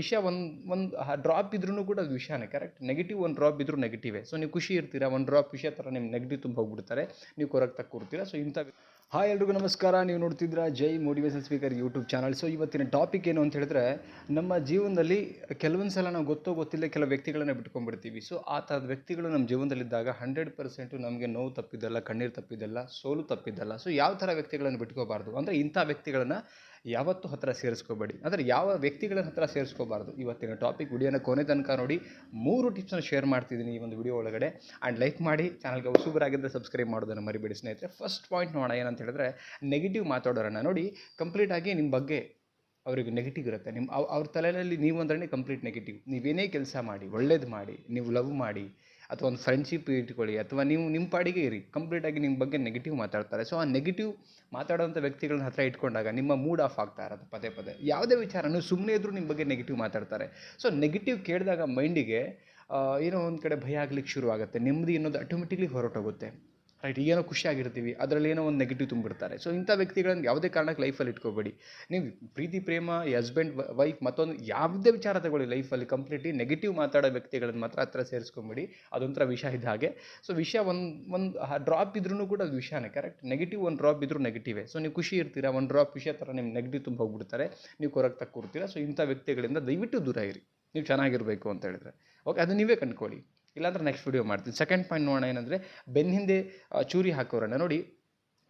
ವಿಷಯ ಒಂದು ಒಂದು ಡ್ರಾಪ್ ಇದ್ರೂ ಕೂಡ ಅದು ವಿಷಯನೇ ಕರೆಕ್ಟ್ ನೆಗೆಟಿವ್ ಒಂದು ಡ್ರಾಪ್ ಇದ್ರೂ ನೆಗೆಟಿವೇ ಸೊ ನೀವು ಖುಷಿ ಇರ್ತೀರಾ? ಒಂದು ಡ್ರಾಪ್ ವಿಷಯ ಥರ ನಿಮ್ಮ ನೆಗೆಟಿವ್ ತುಂಬ ಹೋಗ್ಬಿಡ್ತಾರೆ ನೀವು ಕೊರಗ್ತಾ ಕೂರ್ತೀರಾ. ಸೊ ಇಂಥ ಹಾಯ್ ಎಲ್ರಿಗೂ ನಮಸ್ಕಾರ. ನೀವು ನೋಡ್ತಿದ್ರ Jai motivation speaker YouTube channel. So ಇವತ್ತಿನ ಟಾಪಿಕ್ ಏನು ಅಂತ ಹೇಳಿದ್ರೆ, ನಮ್ಮ ಜೀವನದಲ್ಲಿ ಕೆಲವೊಂದು ಸಲ ನಾವು ಗೊತ್ತೋ ಗೊತ್ತಿಲ್ಲ ಕೆಲವು ವ್ಯಕ್ತಿಗಳನ್ನ ಬಿಟ್ಕೊಂಡ್ಬಿಡ್ತೀವಿ. ಸೊ ಆ ಥರದ ವ್ಯಕ್ತಿಗಳು ನಮ್ಮ ಜೀವನದಲ್ಲಿದ್ದಾಗ ಹಂಡ್ರೆಡ್ ಪರ್ಸೆಂಟು ನಮಗೆ ನೋವು ತಪ್ಪಿದ್ದಲ್ಲ ಕಣ್ಣೀರು ತಪ್ಪಿದ್ದಲ್ಲ ಸೋಲು ತಪ್ಪಿದ್ದಲ್ಲ ಸೊ ಯಾವ ಥರ ವ್ಯಕ್ತಿಗಳನ್ನು ಬಿಟ್ಕೋಬಾರ್ದು? ಅಂದರೆ ಇಂಥ ವ್ಯಕ್ತಿಗಳನ್ನು ಯಾವತ್ತೂ ಹತ್ತಿರ ಸೇರಿಸ್ಕೋಬೇಡಿ. ಅಂದರೆ ಯಾವ ವ್ಯಕ್ತಿಗಳನ್ನ ಹತ್ರ ಸೇರಿಸ್ಕೋಬಾರ್ದು? ಇವತ್ತಿನ ಟಾಪಿಕ್ ವಿಡಿಯೋನ ಕೊನೆ ತನಕ ನೋಡಿ. ಮೂರು ಟಿಪ್ಸ್ನ ಶೇರ್ ಮಾಡ್ತಿದ್ದೀನಿ ಈ ಒಂದು ವಿಡಿಯೋ ಒಳಗಡೆ. ಆ್ಯಂಡ್ ಲೈಕ್ ಮಾಡಿ, ಚಾನಲ್ಗೆ ಹೊಸಬರಾಗಿದ್ದರೆ ಸಬ್ಸ್ಕ್ರೈಬ್ ಮಾಡೋದನ್ನು ಮರಿಬೇಡಿ ಸ್ನೇಹಿತರೆ. ಫಸ್ಟ್ ಪಾಯಿಂಟ್ ನೋಡೋಣ ಏನಂತ ಹೇಳಿದ್ರೆ ನೆಗೆಟಿವ್ ಮಾತಾಡೋರನ್ನ ನೋಡಿ ಕಂಪ್ಲೀಟಾಗಿ ನಿಮ್ಮ ಬಗ್ಗೆ ಅವ್ರಿಗೆ ನೆಗೆಟಿವ್ ಇರುತ್ತೆ. ನಿಮ್ಮ ಅವ್, ಅವ್ರ ತಲೆಯಲ್ಲಿ ನೀವು ಅಂದ್ರೆ ಕಂಪ್ಲೀಟ್ ನೆಗೆಟಿವ್ ನೀವೇನೇ ಕೆಲಸ ಮಾಡಿ, ಒಳ್ಳೇದು ಮಾಡಿ, ನೀವು ಲವ್ ಮಾಡಿ, ಅಥವಾ ಒಂದು ಫ್ರೆಂಡ್ಶಿಪ್ ಇಟ್ಕೊಳ್ಳಿ, ಅಥವಾ ನೀವು ನಿಮ್ಮ ಪಾಡಿಗೆ ಇರಿ ಕಂಪ್ಲೀಟಾಗಿ ನಿಮ್ಮ ಬಗ್ಗೆ ನೆಗೆಟಿವ್ ಮಾತಾಡ್ತಾರೆ. ಸೊ ಆ ನೆಗೆಟಿವ್ ಮಾತಾಡೋಂಥ ವ್ಯಕ್ತಿಗಳನ್ನ ಹತ್ರ ಇಟ್ಕೊಂಡಾಗ ನಿಮ್ಮ ಮೂಡ್ ಆಫ್ ಆಗ್ತಾ ಇರೋದು ಪದೇ ಪದೇ. ಯಾವುದೇ ವಿಚಾರನೂ ಸುಮ್ಮನೆ ಇದ್ದರೂ ನಿಮ್ಮ ಬಗ್ಗೆ ನೆಗೆಟಿವ್ ಮಾತಾಡ್ತಾರೆ. ಸೊ ನೆಗೆಟಿವ್ ಕೇಳಿದಾಗ ಮೈಂಡಿಗೆ ಏನೋ ಒಂದು ಕಡೆ ಭಯ ಆಗ್ಲಿಕ್ಕೆ ಶುರು ಆಗುತ್ತೆ ನೆಮ್ಮದಿ ಅನ್ನೋದು ಆಟೋಮೆಟಿಕ್ಲಿ ಹೊರಟೋಗುತ್ತೆ. ರೈಟ್ ಏನೋ ಖುಷಿಯಾಗಿರ್ತೀವಿ ಅದರಲ್ಲಿ ಏನೋ ಒಂದು ನೆಗೆಟಿವ್ ತುಂಬಿರ್ತಾರೆ ಸೊ ಇಂಥ ವ್ಯಕ್ತಿಗಳನ್ನು ಯಾವುದೇ ಕಾರಣಕ್ಕೆ ಲೈಫಲ್ಲಿ ಇಟ್ಕೋಬೇಡಿ. ನೀವು ಪ್ರೀತಿ, ಪ್ರೇಮ ಹಸ್ಬೆಂಡ್ ವೈಫ್ ಮತ್ತೊಂದು ಯಾವುದೇ ವಿಚಾರ ತಗೊಳ್ಳಿ ಲೈಫಲ್ಲಿ ಕಂಪ್ಲೀಟ್ಲಿ ನೆಗೆಟಿವ್ ಮಾತಾಡೋ ವ್ಯಕ್ತಿಗಳನ್ನು ಮಾತ್ರ ಹತ್ರ ಸೇರಿಸ್ಕೊಂಬಿಡಿ. ಅದೊಂಥರ ವಿಷ ಇದ್ದ ಹಾಗೆ. ಸೊ ವಿಷಯ ಒಂದು ಒಂದು ಡ್ರಾಪ್ ಇದ್ರೂ ಕೂಡ ಅದು ವಿಷಯನೇ ಕರೆಕ್ಟ್ ನೆಗೆಟಿವ್ ಒಂದು ಡ್ರಾಪ್ ಇದ್ರೂ ನೆಗೆಟಿವೇ ಸೊ ನೀವು ಖುಷಿ ಇರ್ತೀರಾ? ಒಂದು ಡ್ರಾಪ್ ವಿಷಯ ಥರ ನಿಮ್ಮ ನೆಗೆಟಿವ್ ತುಂಬ ಹೋಗ್ಬಿಡ್ತಾರೆ. ನೀವು ಕೊರಗ್ತಾ ಕೂರ್ತೀರಾ. ಸೊ ಇಂಥ ವ್ಯಕ್ತಿಗಳಿಂದ ದಯವಿಟ್ಟು ದೂರ ಇರಿ. ನೀವು ಚೆನ್ನಾಗಿರಬೇಕು ಅಂತ ಹೇಳಿದ್ರೆ. ಓಕೆ ಅದು ನೀವೇ ಕಂಡ್ಕೊಳ್ಳಿ. ಇಲ್ಲಾಂದ್ರೆ ನೆಕ್ಸ್ಟ್ ವಿಡಿಯೋ ಮಾಡ್ತೀನಿ. ಸೆಕೆಂಡ್ ಪಾಯಿಂಟ್ ನೋಡೋಣ ಏನಂದರೆ ಬೆನ್ನ ಹಿಂದೆ ಚೂರಿ ಹಾಕೋರನ್ನ ನೋಡಿ,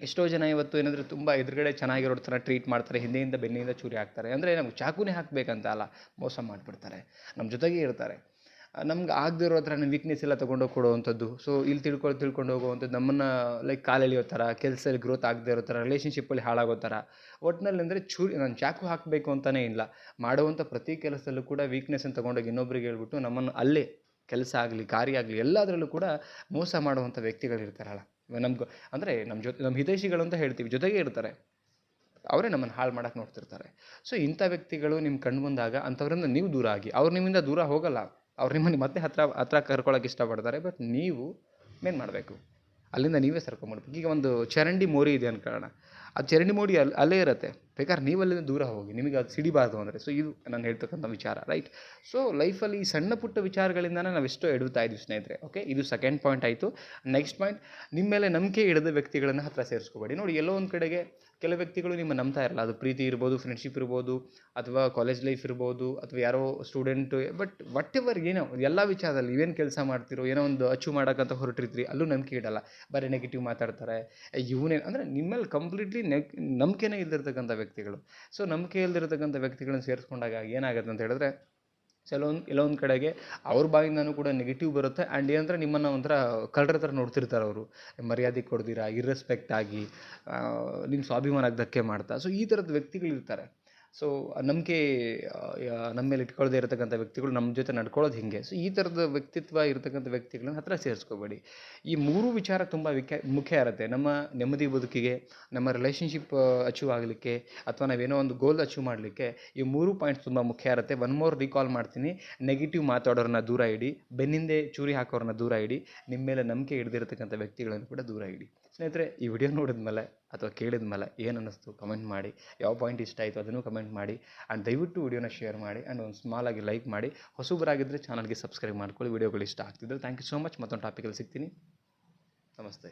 ಎಷ್ಟೋ ಜನ ಇವತ್ತು ಏನಂದರೆ ತುಂಬ ಎದುರುಗಡೆ ಚೆನ್ನಾಗಿರೋ ಥರ ಟ್ರೀಟ್ ಮಾಡ್ತಾರೆ, ಹಿಂದೆಯಿಂದ ಬೆನ್ನಿಂದ ಚೂರಿ ಹಾಕ್ತಾರೆ. ಅಂದರೆ ನಮ್ಗೆ ಚಾಕುನೇ ಹಾಕಬೇಕಂತ ಅಲ್ಲ, ಮೋಸ ಮಾಡಿಬಿಡ್ತಾರೆ. ನಮ್ಮ ಜೊತೆಗೆ ಇರ್ತಾರೆ. ನಮ್ಗೆ ಆಗದೆ ಇರೋ ಥರ ವೀಕ್ನೆಸ್ ಎಲ್ಲ ತೊಗೊಂಡೋಗಿ ಕೊಡುವಂಥದ್ದು. ಸೊ ಇಲ್ಲಿ ತಿಳ್ಕೊಂಡು ತಿಳ್ಕೊಂಡು ಹೋಗುವಂಥದ್ದು ನಮ್ಮನ್ನು ಲೈಕ್ ಕಾಲೆಳೆಯೋ ಥರ ಕೆಲಸದಲ್ಲಿ ಗ್ರೋತ್ ಆಗದೆ ಇರೋ ಥರ ರಿಲೇಷನ್ಶಿಪ್ಪಲ್ಲಿ ಹಾಳಾಗೋ ಥರ. ಒಟ್ಟಿನಲ್ಲಿ ಅಂದರೆ ಚೂರಿ, ನಾನು ಚಾಕು ಹಾಕಬೇಕು ಅಂತಲೇ ಇಲ್ಲ. ಮಾಡುವಂಥ ಪ್ರತಿ ಕೆಲಸದಲ್ಲೂ ಕೂಡ ವೀಕ್ನೆಸ್ಸನ್ನು ತೊಗೊಂಡೋಗಿ ಇನ್ನೊಬ್ರಿಗೆ ಹೇಳ್ಬಿಟ್ಟು ನಮ್ಮನ್ನು ಅಲ್ಲೇ ಕೆಲಸ ಆಗಲಿ, ಕಾರ್ಯ ಆಗಲಿ ಎಲ್ಲದರಲ್ಲೂ ಕೂಡ ಮೋಸ ಮಾಡುವಂಥ ವ್ಯಕ್ತಿಗಳಿರ್ತಾರಲ್ಲ ನಮ್ಗೆ ಅಂದರೆ ನಮ್ಮ ಜೊತೆ ನಮ್ಮ ಹಿತೈಷಿಗಳು ಅಂತ ಹೇಳ್ತೀವಿ, ಜೊತೆಗೆ ಇರ್ತಾರೆ. ಅವರೇ ನಮ್ಮನ್ನು ಹಾಳು ಮಾಡೋಕ್ಕೆ ನೋಡ್ತಿರ್ತಾರೆ. ಸೊ ಇಂಥ ವ್ಯಕ್ತಿಗಳು ನಿಮ್ಮ ಕಣ್ಣು ಬಂದಾಗ ಅಂಥವ್ರಿಂದ ನೀವು ದೂರ ಆಗಿ, ಅವ್ರು ನಿಮ್ಮಿಂದ ದೂರ ಹೋಗಲ್ಲ. ಅವ್ರು ನಿಮ್ಮನ್ನು ಮತ್ತೆ ಹತ್ರ ಹತ್ರ ಕರ್ಕೊಳ್ಳೋಕೆ ಇಷ್ಟಪಡ್ತಾರೆ, ಬಟ್ ನೀವು ಮೇನ್ ಮಾಡಬೇಕು? ಅಲ್ಲಿಂದ ನೀವೇ ಸರ್ಕೊಂಬಿಡ್ಬೇಕು ಈಗ ಒಂದು ಚರಂಡಿ ಮೋರಿ ಇದೆ ಅನ್ಕೊಳ್ಳೋಣ. ಆ ಚರಂಡಿ ಮೋರಿ ಅಲ್ಲಿ ಅಲ್ಲೇ ಇರುತ್ತೆ. ಬೇಕಾದ್ರೆ ನೀವಲ್ಲಿಂದ ದೂರ ಹೋಗಿ, ನಿಮಗೆ ಅದು ಸಿಡಿಬಾರ್ದು ಅಂದರೆ. ಸೊ ಇದು ನಾನು ಹೇಳ್ತಕ್ಕಂಥ ವಿಚಾರ ರೈಟ್ ಸೊ ಲೈಫಲ್ಲಿ ಈ ಸಣ್ಣ ಪುಟ್ಟ ವಿಚಾರಗಳಿಂದನೇ ನಾವು ಎಷ್ಟೋ ಎಡುತ್ತಾ ಇದ್ದೀವಿ ಸ್ನೇಹಿತರೆ ಓಕೆ ಇದು ಸೆಕೆಂಡ್ ಪಾಯಿಂಟ್ ಆಯಿತು. ನೆಕ್ಸ್ಟ್ ಪಾಯಿಂಟ್ ನಿಮ್ಮ ಮೇಲೆ ನಂಬಿಕೆ ಇಡದ ವ್ಯಕ್ತಿಗಳನ್ನು ಹತ್ರ ಸೇರಿಸ್ಕೋಬೇಡಿ. ನೋಡಿ, ಎಲ್ಲೋ ಒಂದು ಕಡೆಗೆ ಕೆಲವು ವ್ಯಕ್ತಿಗಳು ನಿಮ್ಮ ನಂಬ್ತಾ ಇರಲ್ಲ. ಅದು ಪ್ರೀತಿ ಇರ್ಬೋದು ಫ್ರೆಂಡ್ಶಿಪ್ ಇರ್ಬೋದು, ಅಥವಾ ಕಾಲೇಜ್ ಲೈಫ್ ಇರ್ಬೋದು, ಅಥವಾ ಯಾರೋ ಸ್ಟೂಡೆಂಟು ಬಟ್ ವಟ್ ಎವರ್ ಏನೋ, ಎಲ್ಲ ವಿಚಾರದಲ್ಲಿ ಏನು ಕೆಲಸ ಮಾಡ್ತಿರೋ, ಏನೋ ಒಂದು ಅಚೀವ್ ಮಾಡೋಕ್ಕಂತ ಹೊರಟಿರ್ತೀರಿ, ಅಲ್ಲೂ ನಂಬಿಕೆ ಇಡಲ್ಲ. ಬರೀ ನೆಗೆಟಿವ್ ಮಾತಾಡ್ತಾರೆ. ಇವನೇನು ಅಂದರೆ ನಿಮ್ಮಲ್ಲಿ ಕಂಪ್ಲೀಟ್ಲಿ ನೆಗ್ ನಂಬಿಕೆನೇ ಇಲ್ದಿರ್ತಕ್ಕಂಥ ವ್ಯಕ್ತಿಗಳು. ಸೊ ನಂಬಿಕೆ ಇಲ್ಲದಿರತಕ್ಕಂಥ ವ್ಯಕ್ತಿಗಳನ್ನ ಸೇರಿಸ್ಕೊಂಡಾಗ ಏನಾಗುತ್ತೆ ಅಂತ ಹೇಳಿದ್ರೆ, ಕೆಲವೊಂದು ಕೆಲವೊಂದು ಕಡೆಗೆ ಅವ್ರ ಬಾಯಿಂದನೂ ಕೂಡ ನೆಗೆಟಿವ್ ಬರುತ್ತೆ ಆ್ಯಂಡ್ ಏನಂದ್ರೆ ನಿಮ್ಮನ್ನು ಒಂಥರ ಕಳ್ಳರ ಥರ ನೋಡ್ತಿರ್ತಾರೆ ಅವರು. ಮರ್ಯಾದೆ ಕೊಡ್ದಿರಾ ಇರ್ರೆಸ್ಪೆಕ್ಟ್ ಆಗಿ ನಿಮ್ಮ ಸ್ವಾಭಿಮಾನಕ್ಕೆ ಧಕ್ಕೆ ಮಾಡ್ತಾ. ಸೊ ಈ ಥರದ ವ್ಯಕ್ತಿಗಳಿರ್ತಾರೆ. ಸೊ ನಂಬಿಕೆ ನಮ್ಮ ಮೇಲೆ ಇಟ್ಕೊಳ್ಳದೆ ಇರತಕ್ಕಂಥ ವ್ಯಕ್ತಿಗಳು ನಮ್ಮ ಜೊತೆ ನಡ್ಕೊಳ್ಳೋದು ಹಿಂಗೆ. ಸೊ ಈ ಥರದ ವ್ಯಕ್ತಿತ್ವ ಇರತಕ್ಕಂಥ ವ್ಯಕ್ತಿಗಳನ್ನ ಹತ್ರ ಸೇರಿಸ್ಕೋಬೇಡಿ. ಈ ಮೂರು ವಿಚಾರ ತುಂಬ ವಿಖ್ಯ, ಮುಖ್ಯ ಇರುತ್ತೆ. ನಮ್ಮ ನೆಮ್ಮದಿ ಬದುಕಿಗೆ, ನಮ್ಮ ರಿಲೇಷನ್ಶಿಪ್ ಅಚೀವ್ ಆಗಲಿಕ್ಕೆ ಅಥವಾ ನಾವೇನೋ ಒಂದು ಗೋಲ್ ಅಚೀವ್ ಮಾಡಲಿಕ್ಕೆ ಈ ಮೂರು ಪಾಯಿಂಟ್ಸ್ ತುಂಬ ಮುಖ್ಯ ಇರುತ್ತೆ. ಒನ್ ಮೋರ್ ರೀಕಾಲ್ ಮಾಡ್ತೀನಿ. ನೆಗೆಟಿವ್ ಮಾತಾಡೋರನ್ನ ದೂರ ಇಡಿ. ಬೆನ್ನಿಂದೆ ಚೂರಿ ಹಾಕೋರನ್ನ ದೂರ ಇಡಿ. ನಿಮ್ಮ ಮೇಲೆ ನಂಬಿಕೆ ಹಿಡ್ದಿರ್ತಕ್ಕಂಥ ವ್ಯಕ್ತಿಗಳನ್ನು ಕೂಡ ದೂರ ಇಡಿ. ಸ್ನೇಹಿತರೆ, ಈ ವಿಡಿಯೋ ನೋಡಿದ್ಮೇಲೆ ಅಥವಾ ಕೇಳಿದ ಮೇಲೆ ಏನು ಅನ್ನಿಸ್ತು ಕಮೆಂಟ್ ಮಾಡಿ, ಯಾವ ಪಾಯಿಂಟ್ ಇಷ್ಟ ಆಯಿತು ಅದನ್ನು ಕಮೆಂಟ್ ಮಾಡಿ ಆ್ಯಂಡ್ ದಯವಿಟ್ಟು ವಿಡಿಯೋನ ಶೇರ್ ಮಾಡಿ ಆ್ಯಂಡ್ ಒಂದು ಸ್ಮಾಲ್ ಆಗಿ ಲೈಕ್ ಮಾಡಿ. ಹೊಸಬರಾಗಿದ್ದರೆ ಚಾನಲ್ಗೆ ಸಬ್ಸ್ಕ್ರೈಬ್ ಮಾಡ್ಕೊಳ್ಳಿ ವಿಡಿಯೋಗಳು ಇಷ್ಟ ಆಗ್ತಿದ್ರೆ. ಥ್ಯಾಂಕ್ ಯು ಸೋ ಮಚ್ ಮತ್ತೊಂದು ಟಾಪಿಕಲ್ಲಿ ಸಿಗ್ತೀನಿ. ನಮಸ್ತೆ.